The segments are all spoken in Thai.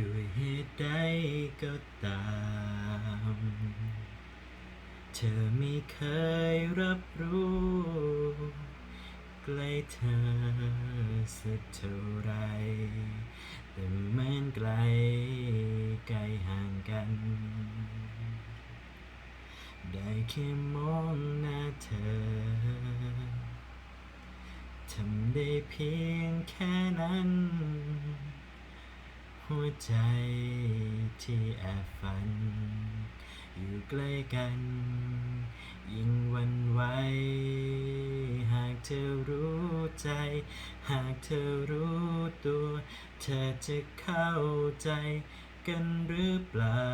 ด้วยเหตุใดก็ตาม เธอไม่เคยรับรู้ ใกล้เธอสักเท่าไร แต่เหมือนไกลไกลห่างกัน ได้แค่มองหน้าเธอ ทำได้เพียงแค่นั้น หัวใจที่แอบฝัน อยู่ใกล้กัน ยิ่งวันไหวหากเธอรู้ใจ หากเธอรู้ตัว เธอจะเข้าใจกันหรือเปล่า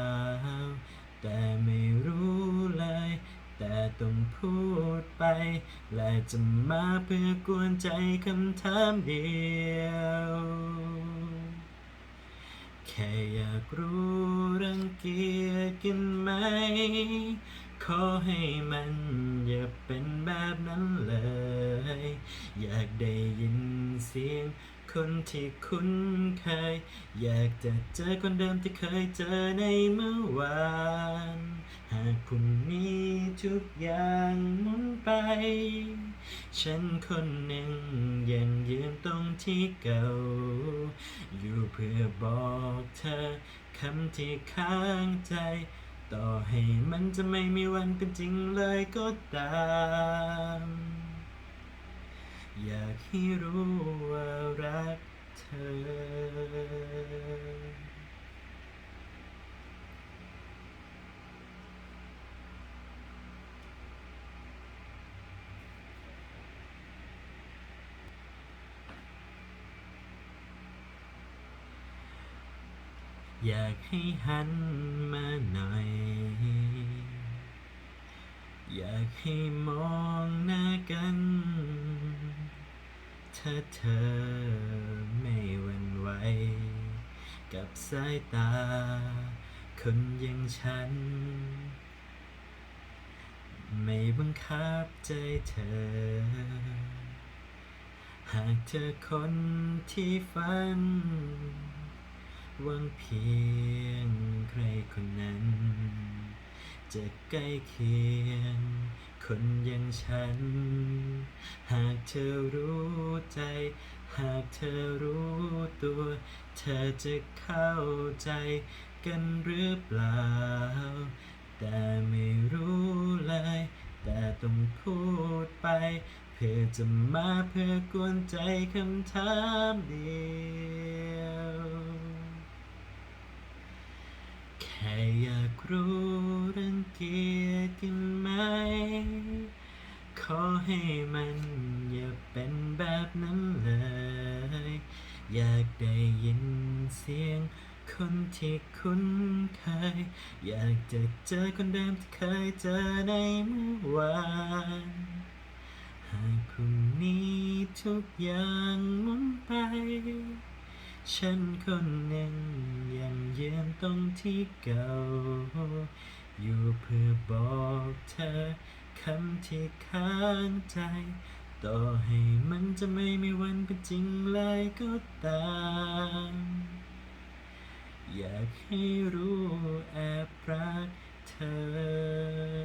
แต่ไม่รู้เลย แต่ต้องพูดไป และจะมาเพื่อกวนใจคำถามเดียว แค่อยากรู้รังเกียจกันไหม ขอให้มันอย่าเป็นแบบนั้นเลย อยากได้ยินเสียง คนที่คุ้นเคย อยากจะเจอคนเดิมที่เคยเจอในเมื่อวาน หากพรุ่งนี้ทุกอย่างหมุนไป ฉันคนหนึ่งยังยืนตรงที่เก่า อยู่เพื่อบอกเธอคำที่ค้างใจ ต่อให้มันจะไม่มีวันเป็นจริงเลยก็ตาม ให้รู้ว่ารักเธอ อยากให้หันมาหน่อย อยากให้มองหน้ากัน ถ้าเธอไม่หวั่นไหวกับสายตา คนอย่างฉัน ไม่บังคับใจเธอ หากเธอคนที่ฝันหวังเพียงใครคนนั้น จะใกล้เคียง คนอย่างฉัน หากเธอรู้ใจ หากเธอรู้ตัว เธอจะเข้าใจกันหรือเปล่า แต่ไม่รู้เลย แต่ต้องพูดไป เพื่อจะมาเพื่อกวนใจคำถามเดียว แค่ อยากรู้รังเกียจกันไหม ขอให้มันอย่าเป็นแบบนั้นเลย อยากได้ยินเสียงคนที่คุ้นเคย อยากจะเจอคนเดิมที่เคยเจอในเมื่อวาน หากพรุ่งนี้ทุกอย่างหมุนไป ฉันคนหนึ่งยังเยืนตรงที่เก่า อยู่เพื่อบอกเธอคำที่ค้างใจ ต่อให้มันจะไม่มีวันเป็นจริงเลยก็ตามอยากให้รู้แอบรักเธอ